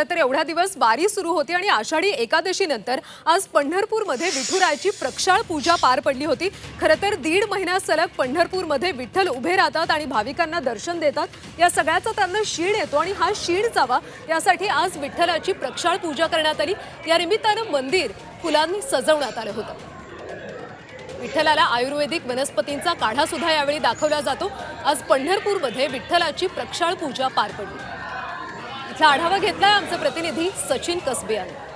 खरं तर एवढ्या दिवस बारी सुरू होती आणि आषाढी एकादशीनंतर आज पंढरपूरमध्ये विठुरायाची प्रक्षाळ पूजा पार पडली होती. खरं तर दीड महिना सलग पंढरपूरमध्ये विठ्ठल उभे राहतात आणि भाविकांना दर्शन देतात. या सगळ्याचा त्यांना शीण येतो आणि हा शीण जावा. यासाठी आज विठ्ठलाची प्रक्षाळ पूजा करण्यात आली. या निमित्तानं मंदिर फुलांनी सजवण्यात आलं होतं. विठ्ठलाला आयुर्वेदिक वनस्पतींचा काढा सुद्धा यावेळी दाखवला जातो. आज पंढरपूरमध्ये विठ्ठलाची प्रक्षाळ पूजा पार पडली. इथला आढावा घेतलाय आमचे प्रतिनिधी सचिन कसबे यांनी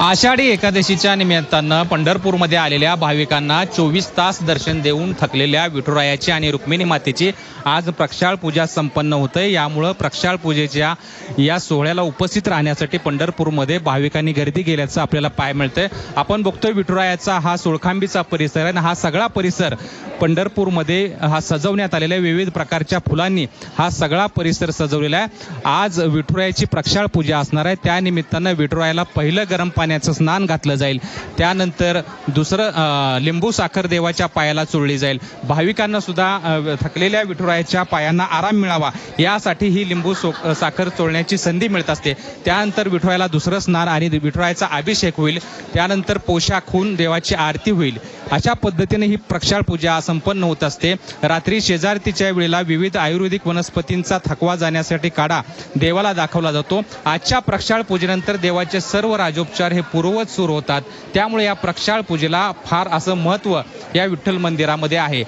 आषाढी एकादशीच्या निमित्तानं पंढरपूरमध्ये आलेल्या भाविकांना चोवीस तास दर्शन देऊन थकलेल्या विठुरायाची आणि रुक्मिणी मातेची आज प्रक्षाळ पूजा संपन्न होते यामुळं प्रक्षाळ पूजेच्या या सोहळ्याला उपस्थित राहण्यासाठी पंढरपूरमध्ये भाविकांनी गर्दी केल्याचं आपल्याला पाय मिळतंय. आपण बघतोय विठुरायाचा हा सोळखांबीचा परिसर आहे आणि हा सगळा परिसर पंढरपूरमध्ये हा सजवण्यात आलेल्या विविध प्रकारच्या फुलांनी हा सगळा परिसर सजवलेला आहे. आज विठुरायाची प्रक्षाळ पूजा असणार आहे. त्या निमित्तानं विठुरायाला पहिलं गरम पाण्याचं स्नान घातलं जाईल. त्यानंतर दुसरं लिंबू साखर देवाच्या पायाला चोळली जाईल. भाविकांना सुद्धा थकलेल्या विठुरायाच्या पायांना आराम मिळावा. यासाठी ही लिंबू सो साखर चोळण्याची संधी मिळत असते. त्यानंतर विठुरायाला दुसरं स्नान आणि विठुरायाचा अभिषेक होईल. त्यानंतर पोशाख होऊन देवाची आरती होईल. अशा पद्धतीने ही प्रक्षाळ पूजा संपन्न होत असते. रात्री शेजारतीच्या वेळेला विविध आयुर्वेदिक वनस्पतींचा थकवा जाण्यासाठी काढा देवाला दाखवला जातो. आजच्या प्रक्षाळ पूजेनंतर देवाचे सर्व राजोपचार हे पूर्ववत सुरू होतात. त्यामुळे या प्रक्षाळ पूजेला फार असं महत्त्व या विठ्ठल मंदिरामध्ये आहे.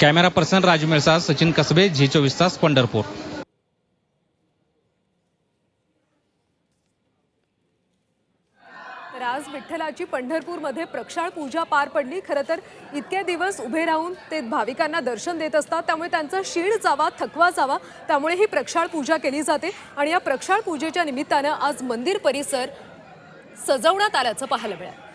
कॅमेरा पर्सन राजू मिळसा सचिन कसबे झी चोवीस तास पंढरपूर. तर आज विठ्ठलाची पंढरपूरमध्ये प्रक्षाळ पूजा पार पडली. खरं तर इतके दिवस उभे राहून ते भाविकांना दर्शन देत असतात. त्यामुळे त्यांचा शीळ जावा थकवा जावा त्यामुळे ही प्रक्षाळ पूजा केली जाते. आणि या प्रक्षाळ पूजेच्या निमित्तानं आज मंदिर परिसर सजवण्यात आल्याचं पाहायला मिळालं.